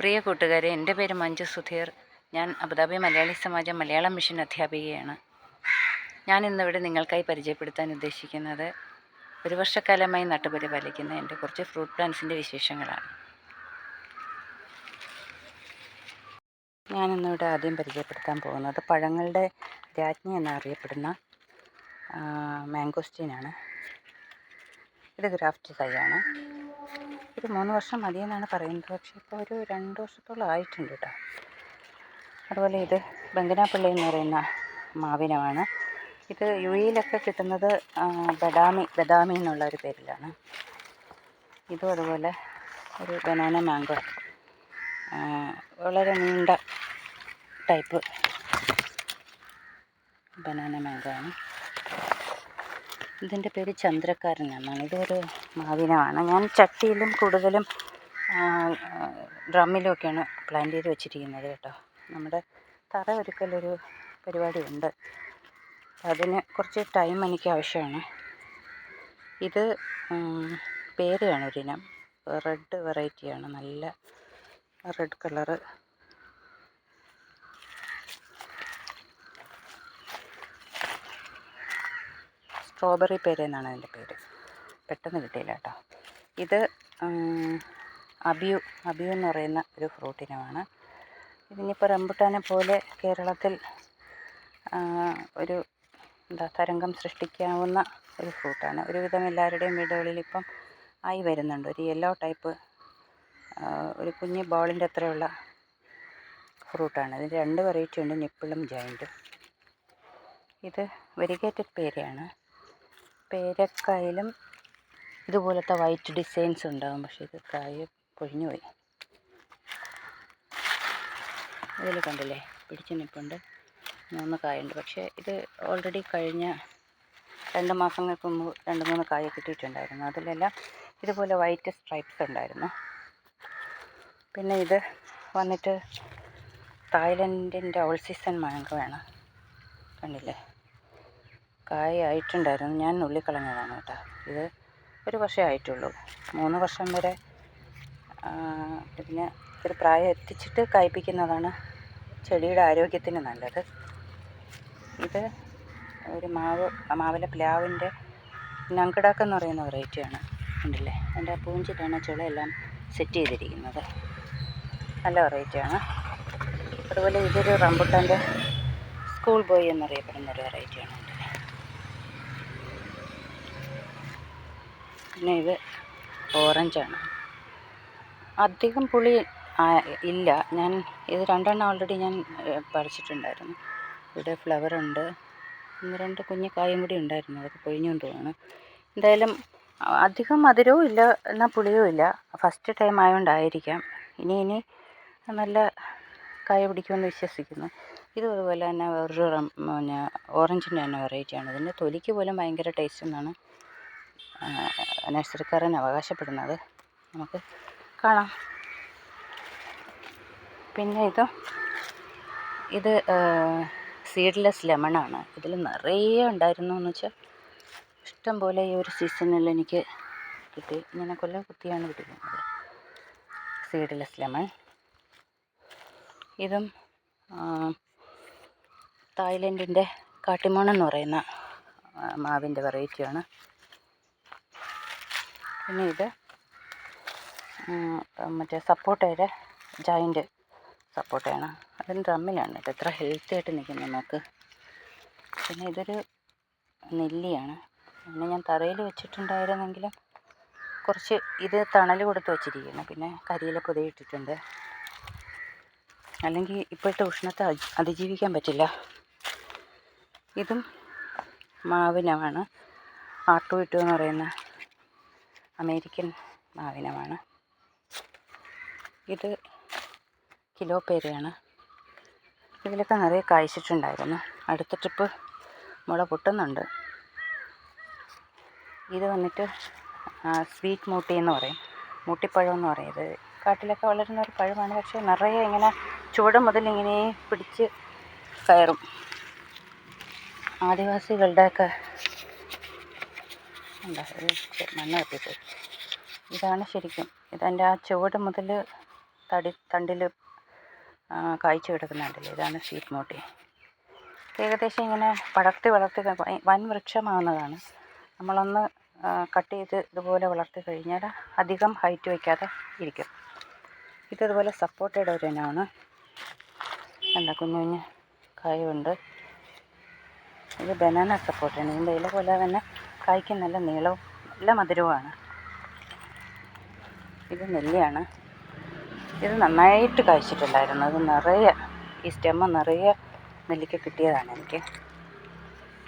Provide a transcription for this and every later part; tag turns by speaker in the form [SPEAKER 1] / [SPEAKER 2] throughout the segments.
[SPEAKER 1] പ്രിയ കൂട്ടുകാരെ എന്റെ പേര് മഞ്ജു സുധീർ. ഞാൻ Abu Dhabi Malayali Samajam Malayalam mission അധ്യാപികയാണ്. ഞാൻ ഇന്നിവിടെ നിങ്ങൾക്കായി പരിചയപ്പെടുത്താൻ ഉദ്ദേശിക്കുന്നത് ഒരു വർഷക്കാലമായി നട്ടുപരിപാലിക്കുന്ന എന്റെ കുറച്ച് ഫ്രൂട്ട് പ്ലാന്റ്സിന്റെ വിശേഷങ്ങളാണ്. ഞാനിന്നിവിടെ ആദ്യം പരിചയപ്പെടുത്താൻ പോകുന്നത് പഴങ്ങളുടെ രാജ്ഞി എന്നറിയപ്പെടുന്ന മാംഗോസ്റ്റീനാണ് ഇത് ഗ്രാഫ്റ്റ് തൈയാണ് ഒരു മൂന്ന് വർഷം മതിയെന്നാണ് പറയുന്നത്. പക്ഷേ ഇപ്പോൾ ഒരു രണ്ട് വർഷത്തോളം ആയിട്ടുണ്ട് കേട്ടോ അതുപോലെ ഇത് ബംഗനാപ്പള്ളി എന്ന് പറയുന്ന മാവിനമാണ്. ഇത് യു എയിലൊക്കെ കിട്ടുന്നത് ബദാമി ബദാമി എന്നുള്ള ഒരു പേരിലാണ്. ഇതും അതുപോലെ ഒരു ബനാന മാംഗോ വളരെ നീണ്ട ടൈപ്പ് ബനാന മാംഗോ ആണ്. ഇതിന്റെ പേര് ചന്ദ്രക്കാരൻ എന്നാണ്. ഇതൊരു മാവിനമാണ്. ഞാൻ ചട്ടിയിലും കൂടുതലും ഡ്രമ്മിലുമൊക്കെയാണ് പ്ലാന്റ് ചെയ്ത് വെച്ചിരിക്കുന്നത് കേട്ടോ. നമ്മുടെ തറ ഒരുക്കലൊരു പരിപാടിയുണ്ട്. അതിന് കുറച്ച് ടൈം എനിക്ക് ആവശ്യമാണ്. ഇത് പേരയാണ് ഒരിനം. റെഡ് വെറൈറ്റിയാണ്. നല്ല റെഡ് കളറ്. സ്ട്രോബെറി പേര എന്നാണ് അതിന്റെ പേര്. പെട്ടെന്ന് കിട്ടിയില്ല കേട്ടോ. ഇത് അബിയു അബിയു എന്ന് പറയുന്ന ഒരു ഫ്രൂട്ടിനമാണ്. ഇതിനിപ്പോൾ റംബുട്ടാനെ പോലെ കേരളത്തിൽ ഒരു എന്താ തരംഗം സൃഷ്ടിക്കാവുന്ന ഒരു ഫ്രൂട്ടാണ്. ഒരുവിധം എല്ലാവരുടെയും വീടുകളിൽ ഇപ്പം ആയി വരുന്നുണ്ട്. ഒരു യെല്ലോ ടൈപ്പ് ഒരു കുഞ്ഞ് ബോളിന്റെ അത്രയുള്ള ഫ്രൂട്ടാണ്. ഇതിന് രണ്ട് വെറൈറ്റി ഉണ്ട് നിപ്പിളും ജോയിന്റും ഇത് വെരിഗേറ്റഡ് പേരയാണ്. പേരക്കായിലും ഇതുപോലത്തെ വൈറ്റ് ഡിസൈൻസ് ഉണ്ടാകും പക്ഷേ ഇത് കായ പൊഴിഞ്ഞു പോയി. ഇതിൽ കണ്ടില്ലേ? പിടിച്ച് നിൽപ്പുണ്ട് മൂന്ന് കായുണ്ട്. പക്ഷേ ഇത് ഓൾറെഡി കഴിഞ്ഞ രണ്ട് മാസങ്ങൾക്ക് മുമ്പ് രണ്ട് മൂന്ന് കായ കിട്ടിയിട്ടുണ്ടായിരുന്നു. അതിലെല്ലാം ഇതുപോലെ വൈറ്റ് സ്ട്രൈപ്സ് ഉണ്ടായിരുന്നു. പിന്നെ ഇത് വന്നിട്ട് തായ്ലൻഡിന്റെ ഓൾ സീസൺ മാങ്കോ വേണം കണ്ടില്ലേ? കായ ആയിട്ടുണ്ടായിരുന്നു ഞാൻ നുള്ളിക്കളഞ്ഞതാണ് കേട്ടോ. ഇത് ഒരു വർഷമേ ആയിട്ടുള്ളൂ. മൂന്ന് വർഷം വരെ പിന്നെ ഒരു പ്രായം എത്തിച്ചിട്ട് കായ്പ്പിക്കുന്നതാണ് ചെടിയുടെ ആരോഗ്യത്തിന് നല്ലത്. ഇത് ഒരു മാവ് മാവിലെ പ്ലാവിന്റെ നങ്കടാക്ക് എന്ന് പറയുന്ന വെറൈറ്റിയാണ് ഉണ്ടല്ലേ അതിന്റെ പൂഞ്ചിലാണ് ചുളയെല്ലാം സെറ്റ് ചെയ്തിരിക്കുന്നത്. നല്ല വെറൈറ്റിയാണ് അതുപോലെ ഇതൊരു റംബുട്ടാന്റെ സ്കൂൾ ബോയ് എന്നറിയപ്പെടുന്ന ഒരു വെറൈറ്റിയാണ് പിന്നെ ഇത് ഓറഞ്ചാണ്. അധികം പുളി ഇല്ല. ഞാൻ ഇത് രണ്ടെണ്ണം ഓൾറെഡി ഞാൻ പറിച്ചിട്ടുണ്ടായിരുന്നു. ഇവിടെ ഫ്ലവറുണ്ട് ഒന്ന് രണ്ട് കുഞ്ഞു കായും കൂടി ഉണ്ടായിരുന്നു. അതൊക്കെ പൊഴിഞ്ഞു പോവാണ്. എന്തായാലും അധികം മധുരവും ഇല്ല എന്നാൽ പുളിയും ഇല്ല. ഫസ്റ്റ് ടൈം ആയതുകൊണ്ടായിരിക്കാം ഇനി ഇനി നല്ല കായ പിടിക്കുമെന്ന് വിശ്വസിക്കുന്നു. ഇതും അതുപോലെ തന്നെ വേറൊരു പിന്നെ ഓറഞ്ചിന്റെ തന്നെ വെറൈറ്റിയാണ് ഇതിന്റെ തൊലിക്ക് പോലും ഭയങ്കര ടേസ്റ്റ് എന്നാണ് നഴ്സറിക്കാരൻ അവകാശപ്പെടുന്നത്. നമുക്ക് കാണാം. പിന്നെ ഇത് ഇത് സീഡ്ലെസ് ലെമണാണ് ഇതിൽ നിറയെ ഉണ്ടായിരുന്നു എന്ന് വെച്ചാൽ ഇഷ്ടം പോലെ ഈ ഒരു സീസണിൽ എനിക്ക് കിട്ടി. ഇങ്ങനെ കൊല്ലം കുത്തിയാണ് കിട്ടിയിരുന്നത് സീഡ്ലെസ് ലെമൺ ഇതും തായ്ലൻഡിന്റെ കാട്ടിമോൺ എന്ന് പറയുന്ന മാവിന്റെ വെറൈറ്റിയാണ് പിന്നെ ഇത് മറ്റേ സപ്പോട്ടയുടെ ജോയിന്റ് സപ്പോട്ടയാണ്. അതിന് ഡ്രമ്മിലാണ് ഇത് എത്ര ഹെൽത്തി ആയിട്ട് നിൽക്കുന്നത് നമുക്ക്. പിന്നെ ഇതൊരു നെല്ലിയാണ്. പിന്നെ ഞാൻ തറയിൽ വെച്ചിട്ടുണ്ടായിരുന്നെങ്കിലും കുറച്ച് ഇത് തണൽ കൊടുത്ത് വെച്ചിരിക്കുന്നു. പിന്നെ കരിയില പൊതിയിട്ടിട്ടുണ്ട്. അല്ലെങ്കിൽ ഇപ്പോഴത്തെ ഉഷ്ണത്തെ അതിജീവിക്കാൻ പറ്റില്ല. ഇതും മാവിനമാണ് ആട്ടുവിട്ടു എന്ന് പറയുന്ന അമേരിക്കൻ മാവിനമാണ്. ഇത് കിലോ പേരയാണ്. ഇതിലൊക്കെ നിറയെ കായ്ച്ചിട്ടുണ്ടായിരുന്നു. അടുത്ത ട്രിപ്പ് മുള പൊട്ടുന്നുണ്ട്. ഇത് വന്നിട്ട് സ്വീറ്റ് മൂട്ടി എന്ന് പറയും. മൂട്ടിപ്പഴം എന്ന് പറയും. ഇത് കാട്ടിലൊക്കെ വളരുന്ന ഒരു പഴമാണ്. പക്ഷേ നിറയെ ഇങ്ങനെ ചുവട് മുതൽ ഇങ്ങനെ പിടിച്ച് കയറും. ആദിവാസികളുടെയൊക്കെ മണ്ണ് കത്തിപ്പോയി ഇതാണ് ശരിക്കും. ഇതെന്റെ ആ ചുവട് മുതൽ തടി തണ്ടിൽ കായ്ച്ചു കിടക്കുന്നുണ്ടല്ലോ ഇതാണ് സ്വീറ്റ് മോട്ടി. ഏകദേശം ഇങ്ങനെ വളർത്തി വളർത്തി വൻ വൃക്ഷമാവുന്നതാണ്. നമ്മളൊന്ന് കട്ട് ചെയ്ത് ഇതുപോലെ വളർത്തി കഴിഞ്ഞാൽ അധികം ഹൈറ്റ് വയ്ക്കാതെ ഇരിക്കും. ഇതുപോലെ സപ്പോർട്ടയുടെ ഒരു ഇനമാണ്. കണ്ട? കുഞ്ഞു കുഞ്ഞ് കായുണ്ട്. ഇത് ബനാന സപ്പോർട്ടാണ്. ഇതിന്റെ ഇല പോലെ തന്നെ കായ്ക്ക് നല്ല നീളവും നല്ല മധുരവുമാണ്. ഇത് നെല്ലിയാണ്. ഇത് നന്നായിട്ട് കായ്ച്ചിട്ടുണ്ടായിരുന്നു. അത് നിറയെ ഈ സ്റ്റെമ്മ നിറയെ നെല്ലിക്ക കിട്ടിയതാണ് എനിക്ക്.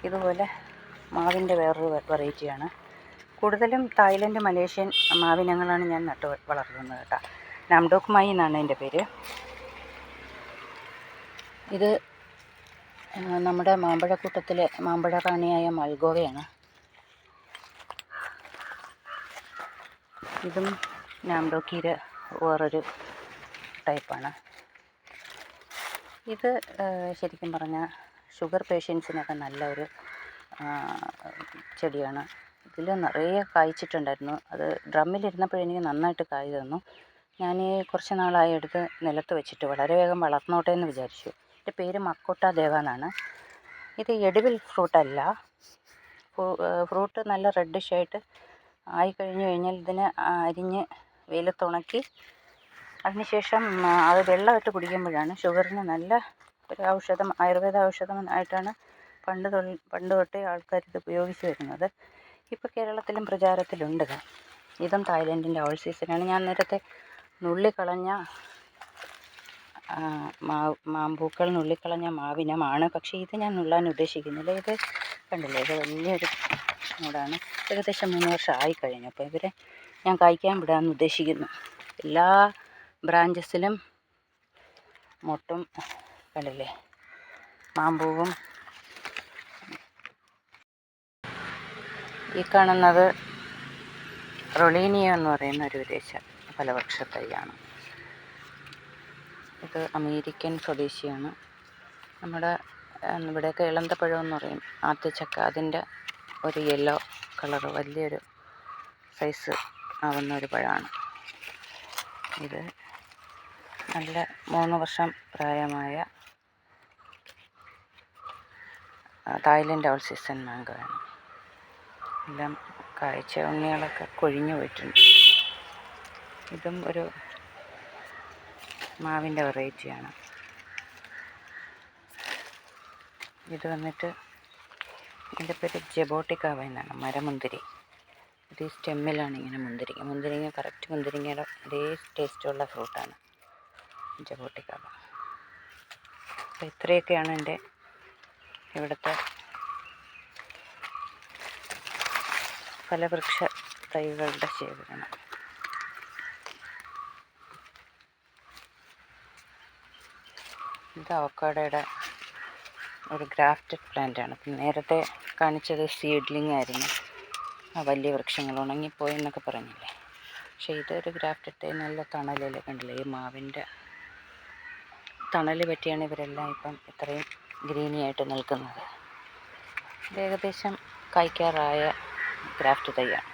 [SPEAKER 1] ഇതുപോലെ മാവിന്റെ വേറൊരു വെറൈറ്റിയാണ്. കൂടുതലും തായ്ലൻഡ് മലേഷ്യൻ മാവിനങ്ങളാണ് ഞാൻ നട്ട് വളർത്തുന്നത് കേട്ടോ. നാംഡോക്ക് മായി എന്നാണ് എന്റെ പേര്. ഇത് നമ്മുടെ മാമ്പഴക്കൂട്ടത്തിലെ മാമ്പഴ റാണിയായ മൾഗോവയാണ് ഇതും നാംഡോക്കിയുടെ വേറൊരു ടൈപ്പാണ്. ഇത് ശരിക്കും പറഞ്ഞാൽ ഷുഗർ പേഷ്യൻസിനൊക്കെ നല്ല ഒരു ചെടിയാണ്. ഇതിൽ നിറയെ കായ്ച്ചിട്ടുണ്ടായിരുന്നു. അത് ഡ്രമ്മിലിരുന്നപ്പോഴെനിക്ക് നന്നായിട്ട് കായ് തന്നു. ഞാൻ കുറച്ച് നാളായി എടുത്ത് നിലത്ത് വെച്ചിട്ട് വളരെ വേഗം വളർന്നോട്ടെ എന്ന് വിചാരിച്ചു. എന്റെ പേര് മക്കോട്ട ദേവ എന്നാണ് ഇത് എഡിബിൾ ഫ്രൂട്ടല്ല. ഫ്രൂട്ട് നല്ല റെഡിഷ് ആയിട്ട് ആയി കഴിഞ്ഞു കഴിഞ്ഞാൽ ഇതിനെ അരിഞ്ഞ് വെയിലത്തുണക്കി അതിനുശേഷം അത് വെള്ളമിട്ട് കുടിക്കുമ്പോഴാണ് ഷുഗറിന് നല്ല ഒരു ഔഷധം ആയുർവേദ ഔഷധം ആയിട്ടാണ് പണ്ട് തൊ പണ്ട് തൊട്ടേ ആൾക്കാർ ഇത് ഉപയോഗിച്ച് വരുന്നത്. ഇപ്പോൾ കേരളത്തിലും പ്രചാരത്തിലുണ്ട് ഇത്. തായ്ലൻഡിന്റെ ഓൾ സീസണാണ്. ഞാൻ നേരത്തെ നുള്ളിക്കളഞ്ഞ മാവ് മാമ്പൂക്കൾ നുള്ളിക്കളഞ്ഞ മാവിനമാണ് പക്ഷേ ഇത് ഞാൻ നുള്ളാൻ ഉദ്ദേശിക്കുന്നില്ല. ഇത് കണ്ടില്ലേ? ഇത് വലിയൊരു മൂടാണ് ഏകദേശം മൂന്ന് വർഷം ആയി കഴിഞ്ഞു. അപ്പോൾ ഇവരെ ഞാൻ കായ്ക്കാൻ വിടാമെന്ന് ഉദ്ദേശിക്കുന്നു. എല്ലാ ബ്രാഞ്ചസിലും മൊട്ടും കണ്ടില്ലേ? മാമ്പൂവും. ഈ കാണുന്നത് റൊളീനിയ എന്ന് പറയുന്ന ഒരു വിദേശ ഫലവൃക്ഷ തൈയാണ് ഇത് അമേരിക്കൻ സ്വദേശിയാണ്. നമ്മുടെ ഇവിടെയൊക്കെ ഇളന്തപ്പഴം എന്ന് പറയും. ആദ്യച്ചക്ക അതിന്റെ ഒരു യെല്ലോ കളർ വലിയൊരു സൈസ് ആവുന്ന ഒരു പഴമാണ്. ഇത് നല്ല മൂന്ന് വർഷം പ്രായമായ തായ്ലൻഡ് ഓൾ സീസൺ മാങ്കോയാണ് എല്ലാം കാഴ്ച ഉണ്ണികളൊക്കെ കൊഴിഞ്ഞു പോയിട്ടുണ്ട്. ഇതും ഒരു മാവിന്റെ വെറൈറ്റിയാണ് ഇത് വന്നിട്ട് ഇതിന്റെ പേര് ജബോട്ടിക്കാവ എന്നാണ് മരമുന്തിരി. ഈ സ്റ്റെമ്മിലാണ് ഇങ്ങനെ മുന്തിരിങ്ങ. മുന്തിരിങ്ങ കറക്റ്റ് മുന്തിരിങ്ങയുടെ അതേ ടേസ്റ്റുള്ള ഫ്രൂട്ടാണ് ജബോട്ടിക്കാവ അപ്പോൾ ഇത്രയൊക്കെയാണ് എന്റെ ഇവിടുത്തെ ഫലവൃക്ഷ തൈകളുടെ ശേഖരണം. ഇത് അവക്കാടയുടെ ഒരു ഗ്രാഫ്റ്റഡ് പ്ലാന്റ് ആണ് ഇപ്പം നേരത്തെ കാണിച്ചത് സീഡ്ലിംഗ് ആയിരുന്നു. ആ വലിയ വൃക്ഷങ്ങൾ ഉണങ്ങിപ്പോയി എന്നൊക്കെ പറഞ്ഞില്ലേ? പക്ഷേ ഇതൊരു ഗ്രാഫ്റ്റഡ് നല്ല തണലല്ലേ കണ്ടില്ലേ? ഈ മാവിന്റെ തണൽ പറ്റിയാണ് ഇവരെല്ലാം ഇപ്പം ഇത്രയും ഗ്രീനി ആയിട്ട് നിൽക്കുന്നത്. ഇത് ഏകദേശം കായ്ക്കാറായ ഗ്രാഫ്റ്റ് തൈയാണ്.